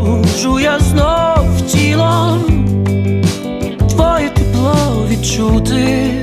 зможу я знов тілом твоє тепло відчути.